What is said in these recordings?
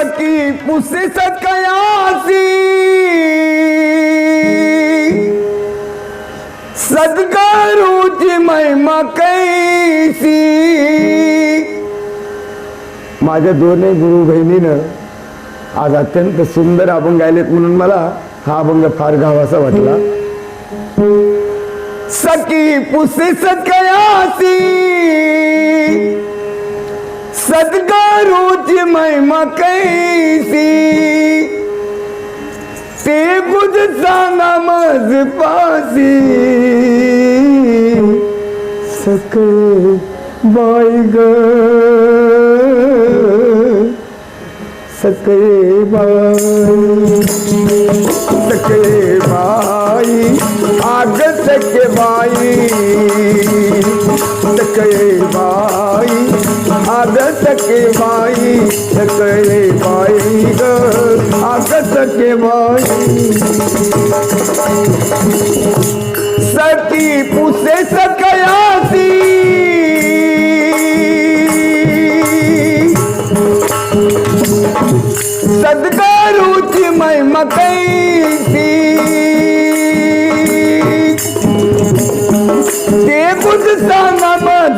सकी पुसे सकयासी सद्गुरूची महिमा कैसी। माझ्या दोन्ही गुरु बहिणीनं आज अत्यंत सुंदर अभंग गायलेत म्हणून मला हा अभंग फार गावासा वाटला. सकी पुसे सकयासी सद्गुरूची महिमा कैसी। ते कुछ सांगा मज पासी। सकळे बाई ग। सकळे बाई। सके बाई आग सके बाई। सके बाई। आग सके बाई सके बाई ग आग सके बाई सती पुसे सती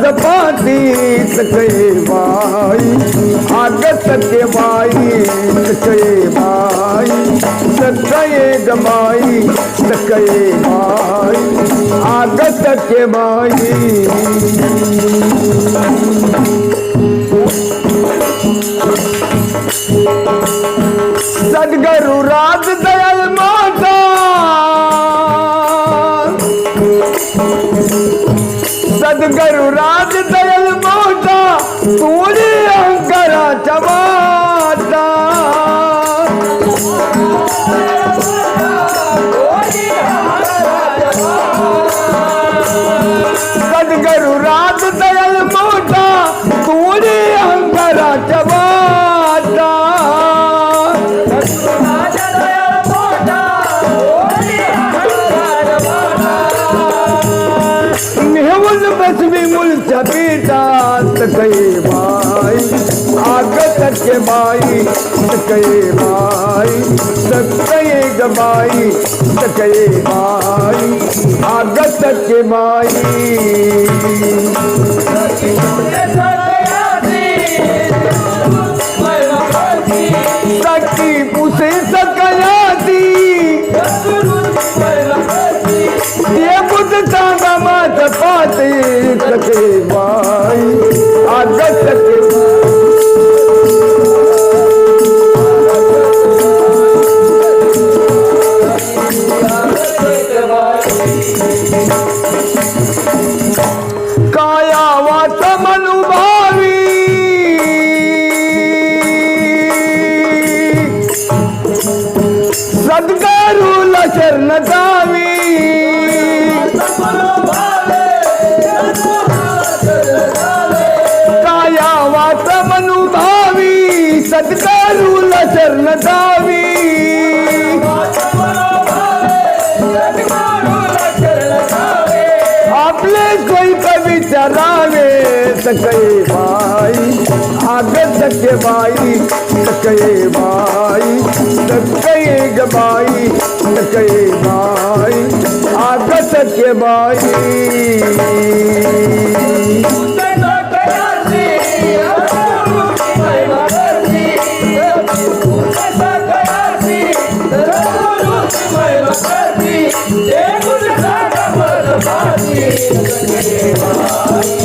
सांगा माझ सके बाई आग सके बाई सके बाई सके गमाई सके बाई आग सके बाई। सद्गुरु राज दयाल माता। सद्गुरु राज दयाल माता नेहून मुलच्या पीठात कै बाई आग सके बाई सकै बाई सकै ग बाई सकै बाई आग सके बाई सके बाई काया वाच मनुभावी। शरण जावी सद्गुरूला शरण जावी आपले कोई कवी चलावे सके बाई आग सके बाई सके बाई सके ग बाई सके बाई आग सके बाई तू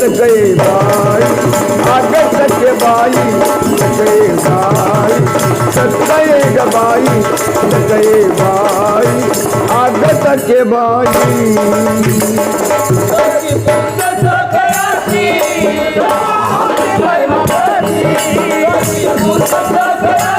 सगळे बाई आग सके बाई सगळे बाई सगळे ग बाई गए बाई आगत के बाई Mustafa